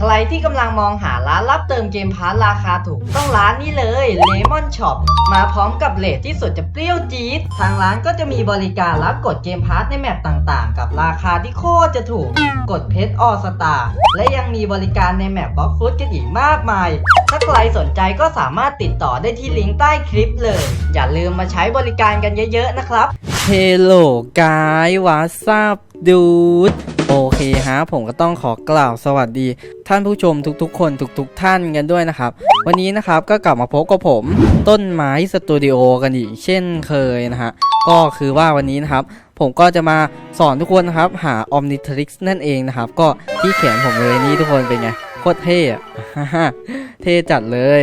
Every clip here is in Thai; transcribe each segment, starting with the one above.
ใครที่กำลังมองหาร้านรับเติมเกมพาร์ทราคาถูก ต้องร้านนี้เลย Lemon Shop มาพร้อมกับเลทที่สุดจะเปรี้ยวจี๊ดทางร้านก็จะมีบริการรับกดเกมพาร์ทในแมปต่างๆ กับราคาที่โคตรจะถูก กดเพชรออสตาและยังมีบริการในแมปบล็อกฟุตกันอีกมากมาย ถ้าใครสนใจก็สามารถติดต่อได้ที่ลิงก์ใต้คลิปเลย อย่าลืมมาใช้บริการกันเยอะๆนะครับเฮลโลกายวาซับดูด โอเคฮะผมก็ต้องขอกล่าวสวัสดี ท่านผู้ชมทุกๆ คนทุกๆ ท่านกันด้วยนะครับ วันนี้นะครับก็กลับมาพบกับผม ต้นไม้สตูดิโอกันอีกเช่นเคยนะฮะก็คือว่าวันนี้นะครับ ผมก็จะมาสอนทุกคนนะครับหา Omnitrix นั่นเองนะครับ ก็ที่แขนผมเลยนี่ทุกคนเป็นไงโคตรเท่อะเท่จัดเลย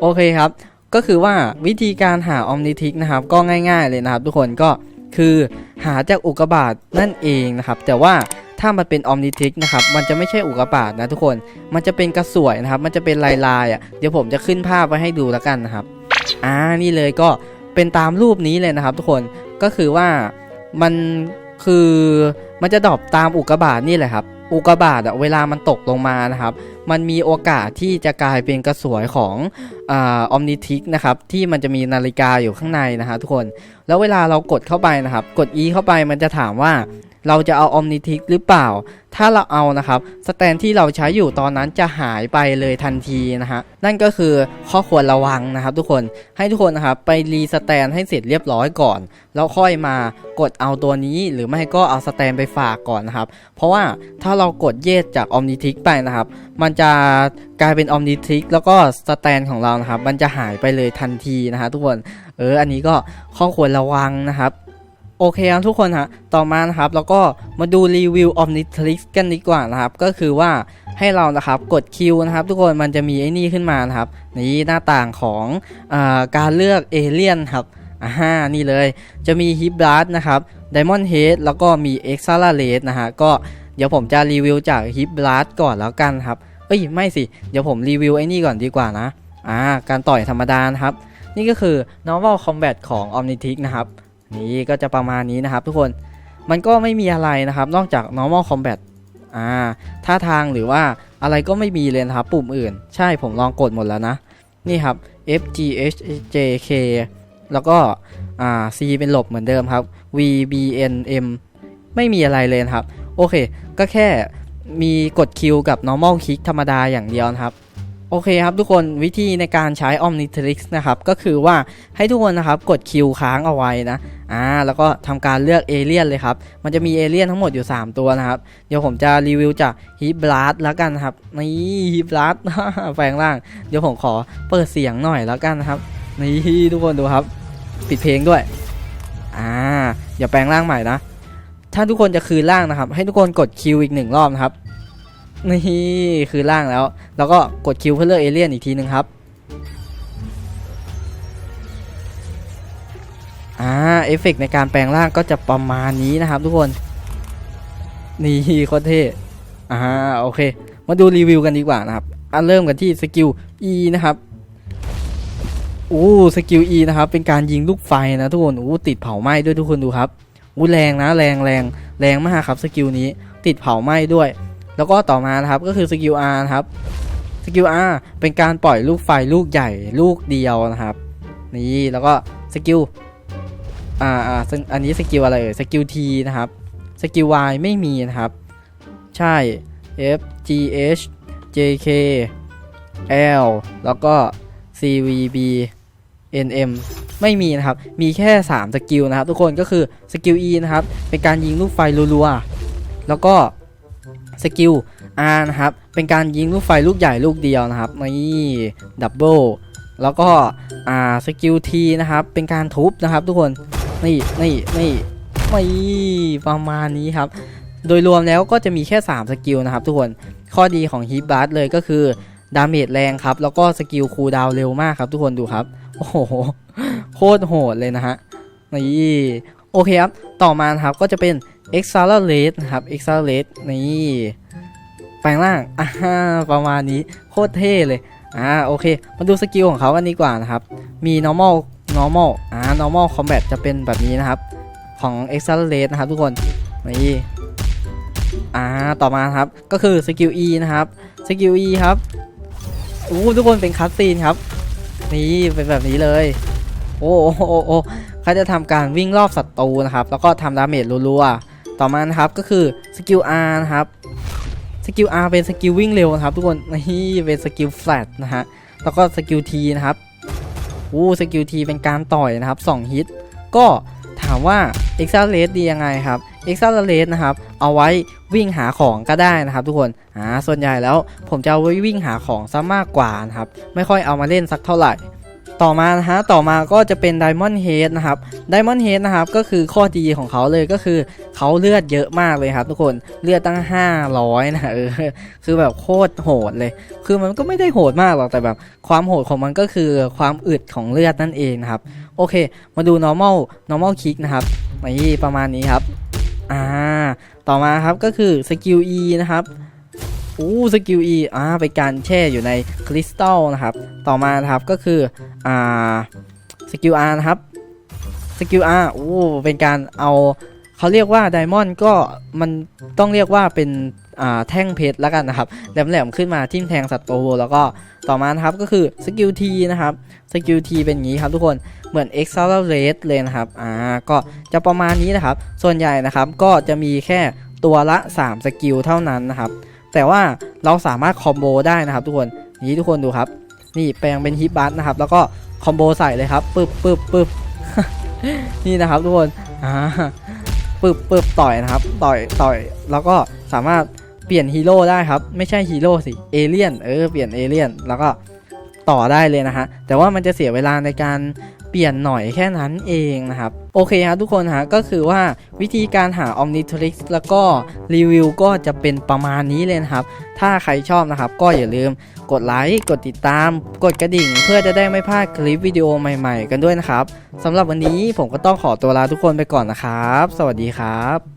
โอเคครับ ก็คือว่าวิธีการหา Omnitrix นะครับ ก็ง่าย ๆเลยนะครับ ทุกคนก็คือหาจากอุกกาบาตนั่นเองนะครับ แต่ว่า ถ้ามันเป็น Omnitrix นะครับ มันจะไม่ใช่อุกกาบาตนะทุกคน มันจะเป็นกระสวยนะครับ มันจะเป็นลายลายอะ เดี๋ยวผมจะขึ้นภาพไว้ให้ดูแล้วกันนะครับ อ่า นี่เลยก็เป็นตามรูปนี้เลยนะครับทุกคน ก็คือว่ามันคือมันจะดรอปตามอุกกาบาตนี่แหละครับ อุกกาบาตอะเวลามันตกลงมานะครับ มันมีโอกาสที่จะกลายเป็นกระสวยของออมนิทิกนะครับ ที่มันจะมีนาฬิกาอยู่ข้างในนะฮะทุกคน แล้วเวลาเรากดเข้าไปนะครับ กด E เข้าไปมันจะถามว่า เราจะเอาอมนิทิกหรือเปล่า ถ้าเราเอานะครับสแตนที่เราใช้อยู่ตอนนั้นจะหายไปเลยทันทีนะฮะนั่นก็คือข้อควรระวังนะครับ ทุกคนให้ทุกคนนะครับไปรีสแตนให้เสร็จเรียบร้อยก่อน แล้วค่อยมากดเอาตัวนี้หรือไม่ก็เอาสแตนไปฝากก่อนนะครับ เพราะว่าถ้าเรากดเยดจากอมนิทิกไปนะครับ มันจะกลายเป็นอมนิทิกแล้วก็สแตนของเรานะครับ มันจะหายไปเลยทันทีนะฮะทุกคน เออ อันนี้ก็ข้อควรระวังนะครับ โอเคครับทุกคนฮะ ต่อมานะครับแล้วก็มาดูรีวิว Omnitrix กันดีกว่านะครับ ก็คือว่าให้เรานะครับกดคิวนะครับทุกคนมันจะมีไอ้นี่ขึ้นมานะครับนี่หน้าต่างของอการเลือกเอเลี่ยนครับอ่านี่เลยจะมีฮิบลัสนะครับไดมอนด์เฮดแล้วก็มีเอ็กซ์ซาลาเลสนะฮะก็เดี๋ยวผมจะรีวิวจากฮิบลัสก่อนแล้วกันครับ เอ้ยไม่สิ เดี๋ยวผมรีวิวไอ้นี่ก่อนดีกว่านะอ่าการต่อยธรรมดานะครับ นี่ก็คือ normal combat ของ Omnitrix นะครับ นี่ก็จะประมาณนี้นะครับทุกคนมันก็ไม่มีอะไรนะครับ นอกจาก normal combat อ่าท่าทางหรือว่าอะไรก็ไม่มีเลยนะครับ ปุ่มอื่น ใช่ผมลองกดหมดแล้วนะ นี่ครับ F G H J K แล้วก็อ่า C เป็นหลบเหมือนเดิมครับ V B N M ไม่มีอะไรเลยนะครับ โอเค ก็แค่มีกดคิวกับ normal click ธรรมดาอย่างเดียวนะครับ โอเคครับทุกคนวิธีในการใช้ Omnitrix นะครับ ก็คือว่าให้ทุกคนนะครับกดคิวค้างเอาไว้นะอ่าแล้วก็ทำการเลือกเอเลี่ยนเลยครับ มันจะมีเอเลี่ยนทั้งหมดอยู่ 3 ตัวนะครับ เดี๋ยวผมจะรีวิวจากฮิบลัสแล้วกันครับนี่ฮิบลัสแปลงร่าง เดี๋ยวผมขอเปิดเสียงหน่อยแล้วกันนะครับนี่ทุกคนดูครับ ปิดเพลงด้วยอ่าอย่าแปลงร่างใหม่นะ ถ้าทุกคนจะคืนร่างนะครับ ให้ทุกคนกดคิวอีกหนึ่งรอบนะครับ นี่คือร่างแล้ว แล้วก็กดคิวเพื่อเลือกเอเลี่ยนอีกทีหนึ่งครับอ่าเอฟเฟกต์ในการแปลงร่างก็จะประมาณนี้นะครับทุกคน นี่โคตรเท่อ่าโอเค มาดูรีวิวกันดีกว่านะครับอะเริ่มกันที่สกิล E นะครับโอ้สกิล E นะครับ เป็นการยิงลูกไฟนะทุกคนโอ้ติดเผาไหม้ด้วยทุกคนดูครับอู้แรงนะแรงแรงแรงมากครับสกิลนี้ติดเผาไหม้ด้วย แล้วก็ต่อมานะครับก็คือสกิล R นะครับสกิล R เป็นการปล่อยลูกไฟลูกใหญ่ลูกเดียวนะครับนี่แล้วก็สกิลอ่าอ่าอันนี้สกิลอะไรเอ่ยสกิล T นะครับสกิล Y ไม่มีนะครับ ใช่ F G H J K L แล้วก็ C V B N M ไม่มีนะครับ มีแค่ 3 สกิลนะครับ ทุกคนก็คือสกิล E นะครับ เป็นการยิงลูกไฟรัวๆ แล้วก็ สกิล R นะครับ เป็นการยิงลูกไฟลูกใหญ่ลูกเดียวนะครับ นี่ดับเบิลแล้วก็อ่าสกิล T นะครับ เป็นการทุบนะครับ ทุกคนนี่นี่นี่ไม่ประมาณนี้ครับ โดยรวมแล้วก็จะมีแค่ 3 สกิลนะครับ ทุกคนข้อดีของฮีบาร์เลยก็คือดาเมจแรงครับ แล้วก็สกิลคูลดาวเร็วมากครับ ทุกคนดูครับ โอ้โห โคตรโหดเลยนะฮะนี่โอเคครับ ต่อมาครับก็จะเป็น Accelerate นะครับ Accelerate นี่แปลงร่างอ่าประมาณนี้โคตรเท่เลยอ่าโอเค มาดูสกิลของเขากันดีกว่านะครับ มี normal normal อ่า normal combat จะเป็นแบบนี้นะครับ ของ Accelerate นะครับทุกคน นี่อ่าต่อมาครับ ก็คือสกิล E นะครับสกิล E ครับอู้ทุกคนเป็นคัสซีนครับ นี่เป็นแบบนี้เลย โอ้โอ้โอ้โอ้เขาจะทำการวิ่งรอบศัตรูนะครับ แล้วก็ทำดาเมจรัวๆ ต่อมานะครับก็คือสกิล R นะครับสกิล R เป็นสกิลวิ่งเร็วนะครับทุกคนนี่เป็นสกิลแฟลตนะฮะแล้วก็สกิล T นะครับอู้สกิล T เป็นการต่อยนะครับ2ฮิตก็ถามว่า Accelerate ดียังไงครับ Accelerate นะครับเอาไว้วิ่งหาของก็ได้นะครับ ทุกคนอ่าส่วนใหญ่แล้วผมจะเอาไว้วิ่งหาของซะมากกว่านะครับไม่ค่อยเอามาเล่นสักเท่าไหร่ ต่อมานะฮะต่อมาก็จะเป็น Diamond Head นะครับ Diamond Head นะครับก็คือข้อดีของเขาเลยก็คือเขาเลือดเยอะมากเลยครับทุกคนเลือดตั้ง 500นะเออคือแบบโคตรโหดเลย คือมันก็ไม่ได้โหดมากหรอกแต่แบบความโหดของมันก็คือความอึดของเลือดนั่นเองนะครับโอเค มาดู normal normal kick นะครับนี่ประมาณนี้ครับอ่าต่อมาครับก็คือสกิล E นะครับ อู้สกิล E อ่าเป็นการแช่อยู่ในคริสตัลนะครับ ต่อมานะครับก็คืออ่าสกิล R นะครับสกิล R โอ้เป็นการเอาเขาเรียกว่าไดมอนด์ก็มันต้องเรียกว่าเป็นอ่าแท่งเพชรแล้วกันนะครับแหลมๆขึ้นมาทิ่มแทงศัตรูแล้วก็ต่อมานะครับก็คือสกิล T นะครับสกิล T เป็นอย่างนี้ครับทุกคนเหมือน Accelerate เลยนะครับอ่าก็จะประมาณนี้นะครับ ส่วนใหญ่นะครับก็จะมีแค่ตัวละ 3 สกิลเท่านั้นนะครับ แต่ว่าเราสามารถคอมโบได้นะครับทุกคนนี้ทุกคนดูครับ นี่แปลงเป็นฮิปบัสนะครับ แล้วก็คอมโบใส่เลยครับปึ๊บปึ๊บปึ๊บนี่นะครับทุกคนอ่าปึ๊บปึ๊บต่อยนะครับ ต่อยต่อยแล้วก็สามารถเปลี่ยนฮีโร่ได้ครับ ไม่ใช่ฮีโร่สิเอเลี่ยนเออเปลี่ยนเอเลี่ยนแล้วก็ต่อได้เลยนะฮะแต่ว่ามันจะเสียเวลาในการ เปลี่ยนหน่อยแค่นั้นเองนะครับ โอเคครับทุกคนฮะก็คือว่าวิธีการหา Omnitrix แล้วก็รีวิวก็จะเป็นประมาณนี้เลยนะครับ ถ้าใครชอบนะครับ ก็อย่าลืมกดไลค์กดติดตาม กดกระดิ่ง เพื่อจะได้ไม่พลาดคลิปวิดีโอใหม่ๆ กันด้วยนะครับสำหรับวันนี้ผมก็ต้องขอตัวลาทุกคนไปก่อนนะครับ สวัสดีครับ